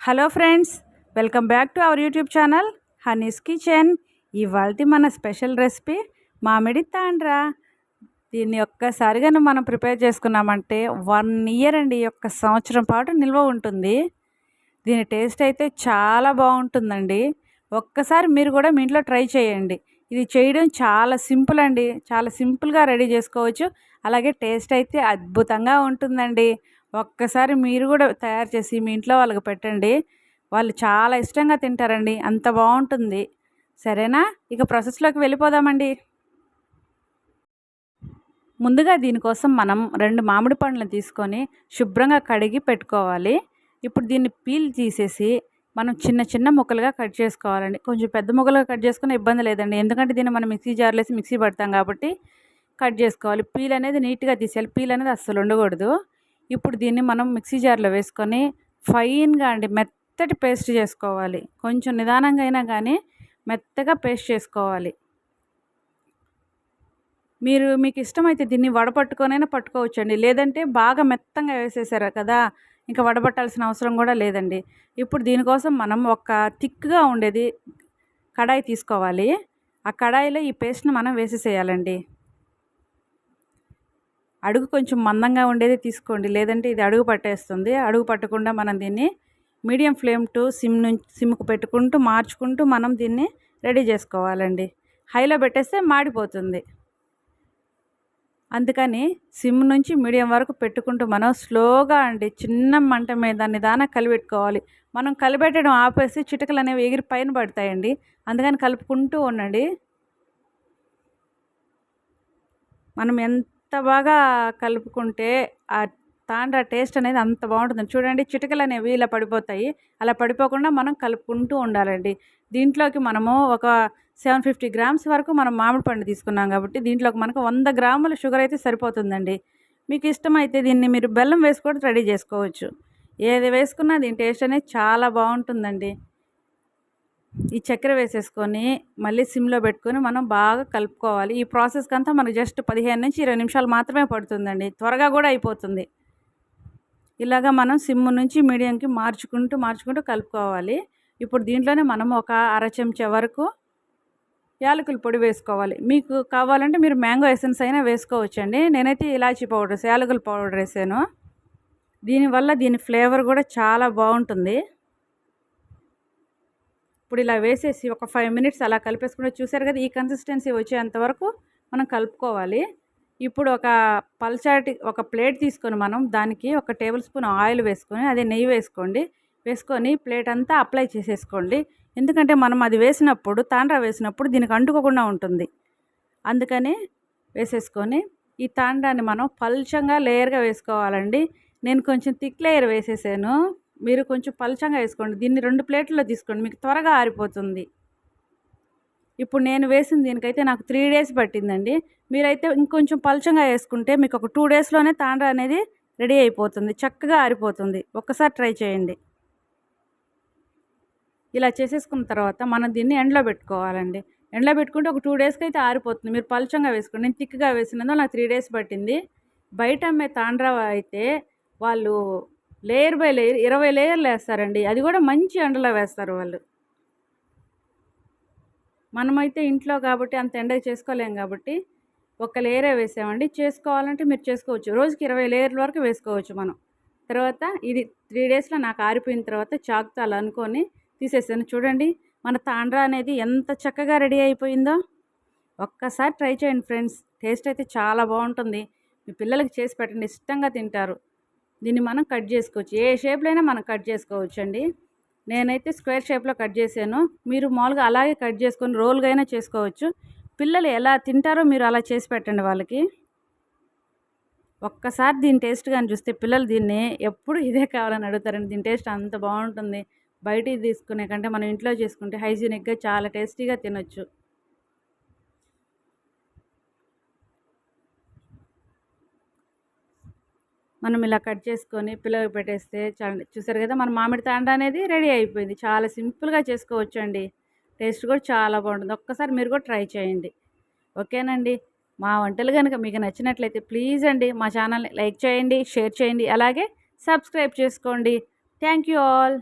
Hello friends welcome back to our YouTube channel honey's kitchen. ఇవాళ మన special recipe మామిడి తాండ్రా. దీన్ని ఒక్కసారిగా మనం ప్రిపేర్ చేసుకున్నామంటే వన్ ఇయర్ అండి ఈ యొక్క సంవత్సరం పాటు నిల్వ ఉంటుంది. దీని టేస్ట్ అయితే చాలా బాగుంటుందండి. ఒక్కసారి మీరు కూడా మీ ఇంట్లో ట్రై చేయండి. ఇది చేయడం చాలా సింపుల్ అండి చాలా సింపుల్గా రెడీ చేసుకోవచ్చు. అలాగే టేస్ట్ అయితే అద్భుతంగా ఉంటుందండి. ఒక్కసారి మీరు కూడా తయారు చేసి మీ ఇంట్లో వాళ్ళకి పెట్టండి. వాళ్ళు చాలా ఇష్టంగా తింటారండి. అంత బాగుంటుంది. సరేనా? ఇక ప్రాసెస్లోకి వెళ్ళిపోదామండి. ముందుగా దీనికోసం మనం రెండు మామిడి పండ్లను తీసుకొని శుభ్రంగా కడిగి పెట్టుకోవాలి. ఇప్పుడు దీన్ని పీల్ తీసేసి మనం చిన్న చిన్న ముక్కలుగా కట్ చేసుకోవాలండి. కొంచెం పెద్ద ముక్కలుగా కట్ చేసుకునే ఇబ్బంది లేదండి. ఎందుకంటే దీన్ని మనం మిక్సీ జార్లో వేసి మిక్సీ పడతాం కాబట్టి కట్ చేసుకోవాలి. పీల్ అనేది నీట్గా తీసేయాలి. పీల్ అనేది అస్సలు ఉండకూడదు. ఇప్పుడు దీన్ని మనం మిక్సీ జార్లో వేసుకొని ఫైన్గా అండి మెత్తటి పేస్ట్ చేసుకోవాలి. కొంచెం నిదానంగా అయినా కానీ మెత్తగా పేస్ట్ చేసుకోవాలి. మీరు మీకు ఇష్టమైతే దీన్ని వడపట్టుకొనైనా పట్టుకోవచ్చండి. లేదంటే బాగా మెత్తంగా వేసేసారు కదా ఇంకా వడబట్టాల్సిన అవసరం కూడా లేదండి. ఇప్పుడు దీనికోసం మనం ఒక థిక్గా ఉండేది కడాయి తీసుకోవాలి. ఆ కడాయిలో ఈ పేస్ట్ని మనం వేసేసేయాలండి. అడుగు కొంచెం మందంగా ఉండేది తీసుకోండి. లేదంటే ఇది అడుగు పట్టేస్తుంది. అడుగు పట్టకుండా మనం దీన్ని మీడియం ఫ్లేమ్ టు సిమ్ నుంచి సిమ్కు పెట్టుకుంటూ మార్చుకుంటూ మనం దీన్ని రెడీ చేసుకోవాలండి. హైలో పెట్టేస్తే మాడిపోతుంది. అందుకని సిమ్ నుంచి మీడియం వరకు పెట్టుకుంటూ మనం స్లోగా అండి చిన్న మంట మీద నిదాన కలిపెట్టుకోవాలి. మనం కలిపెట్టడం ఆపేసి చిటకలు అనేవి ఎగిరి పైన పడతాయండి. అందుకని కలుపుకుంటూ ఉండండి. మనం ఎంత బాగా కలుపుకుంటే ఆ తాండ్రా టేస్ట్ అనేది అంత బాగుంటుంది. చూడండి చిటికలు అనేవి ఇలా పడిపోతాయి. అలా పడిపోకుండా మనం కలుపుకుంటూ ఉండాలండి. దీంట్లోకి మనము ఒక సెవెన్ ఫిఫ్టీ గ్రామ్స్ వరకు మనం మామిడి పండు తీసుకున్నాం కాబట్టి దీంట్లోకి మనకు వంద గ్రాముల షుగర్ అయితే సరిపోతుందండి. మీకు ఇష్టమైతే దీన్ని మీరు బెల్లం వేసి కూడా రెడీ చేసుకోవచ్చు. ఏది వేసుకున్నా దీని టేస్ట్ అనేది చాలా బాగుంటుందండి. ఈ చక్కెర వేసేసుకొని మళ్ళీ సిమ్లో పెట్టుకొని మనం బాగా కలుపుకోవాలి. ఈ ప్రాసెస్కి అంతా మనకు జస్ట్ పదిహేను నుంచి ఇరవై నిమిషాలు మాత్రమే పడుతుందండి. త్వరగా కూడా అయిపోతుంది. ఇలాగా మనం సిమ్ నుంచి మీడియంకి మార్చుకుంటూ మార్చుకుంటూ కలుపుకోవాలి. ఇప్పుడు దీంట్లోనే మనం ఒక అర చెంచా వరకు యాలకుల పొడి వేసుకోవాలి. మీకు కావాలంటే మీరు మ్యాంగో ఎసెన్స్ అయినా వేసుకోవచ్చండి. నేనైతే ఇలాచీ పౌడర్ యాలకుల పౌడర్ వేసాను. దీనివల్ల దీని ఫ్లేవర్ కూడా చాలా బాగుంటుంది. ఇప్పుడు ఇలా వేసేసి ఒక ఫైవ్ మినిట్స్ అలా కలిపేసుకుంటే చూసారు కదా ఈ కన్సిస్టెన్సీ వచ్చేంత వరకు మనం కలుపుకోవాలి. ఇప్పుడు ఒక పల్చాటి ఒక ప్లేట్ తీసుకొని మనం దానికి ఒక టేబుల్ స్పూన్ ఆయిల్ వేసుకొని అదే నెయ్యి వేసుకోండి. వేసుకొని ప్లేట్ అంతా అప్లై చేసేసుకోండి. ఎందుకంటే మనం అది వేసినప్పుడు తాండ్రా వేసినప్పుడు దీనికి అంటుకోకుండా ఉంటుంది. అందుకని వేసేసుకొని ఈ తాండ్రాన్ని మనం పల్చంగా లేయర్గా వేసుకోవాలండి. నేను కొంచెం థిక్ లేయర్ వేసేసాను. మీరు కొంచెం పలచంగా వేసుకోండి. దీన్ని రెండు ప్లేట్లలో తీసుకోండి. మీకు త్వరగా ఆరిపోతుంది. ఇప్పుడు నేను వేసిన దీనికైతే నాకు త్రీ డేస్ పట్టిందండి. మీరైతే ఇంకొంచెం పలచంగా వేసుకుంటే మీకు ఒక టూ డేస్లోనే తాండ్ర అనేది రెడీ అయిపోతుంది. చక్కగా ఆరిపోతుంది. ఒక్కసారి ట్రై చేయండి. ఇలా చేసేసుకున్న తర్వాత మనం దీన్ని ఎండలో పెట్టుకోవాలండి. ఎండలో పెట్టుకుంటే ఒక టూ డేస్కి అయితే ఆరిపోతుంది. మీరు పలచంగా వేసుకోండి. నేను థిక్గా వేసినందుకు నాకు త్రీ డేస్ పట్టింది. బయట అమ్మే తాండ్రా అయితే వాళ్ళు లేయర్ బై లేయర్ ఇరవై లేయర్లు వేస్తారండి. అది కూడా మంచి ఎండలో వేస్తారు వాళ్ళు. మనమైతే ఇంట్లో కాబట్టి అంత ఎండగా చేసుకోలేం కాబట్టి ఒక లేయరే వేసామండి. చేసుకోవాలంటే మీరు చేసుకోవచ్చు. రోజుకి ఇరవై లేయర్ల వరకు వేసుకోవచ్చు మనం. తర్వాత ఇది త్రీ డేస్లో నాకు ఆరిపోయిన తర్వాత చాకుతో అలా అనుకొని తీసేసాను. చూడండి మన తాండ్రా అనేది ఎంత చక్కగా రెడీ అయిపోయిందో. ఒక్కసారి ట్రై చేయండి ఫ్రెండ్స్. టేస్ట్ అయితే చాలా బాగుంటుంది. మీ పిల్లలకి చేసి పెట్టండి. ఇష్టంగా తింటారు. దీన్ని మనం కట్ చేసుకోవచ్చు. ఏ షేప్లో అయినా మనం కట్ చేసుకోవచ్చు అండి నేనైతే స్క్వేర్ షేప్లో కట్ చేశాను. మీరు మామూలుగా అలాగే కట్ చేసుకొని రోల్గా అయినా చేసుకోవచ్చు. పిల్లలు ఎలా తింటారో మీరు అలా చేసి పెట్టండి వాళ్ళకి. ఒక్కసారి దీని టేస్ట్ కానీ చూస్తే పిల్లలు దీన్ని ఎప్పుడు ఇదే కావాలని అడుగుతారండి. దీని టేస్ట్ అంత బాగుంటుంది. బయటికి తీసుకునే కంటే మనం ఇంట్లో చేసుకుంటే హైజీనిక్గా చాలా టేస్టీగా తినొచ్చు. మనం ఇలా కట్ చేసుకొని పిల్లలకు పెట్టేస్తే చాలా చూసారు కదా మన మామిడి తాండ అనేది రెడీ అయిపోయింది. చాలా సింపుల్గా చేసుకోవచ్చు అండి టేస్ట్ కూడా చాలా బాగుంటుంది. ఒక్కసారి మీరు కూడా ట్రై చేయండి. ఓకేనండి? మా వంటలు కనుక మీకు నచ్చినట్లయితే ప్లీజ్ అండి మా ఛానల్ని లైక్ చేయండి షేర్ చేయండి అలాగే సబ్స్క్రైబ్ చేసుకోండి. Thank you all.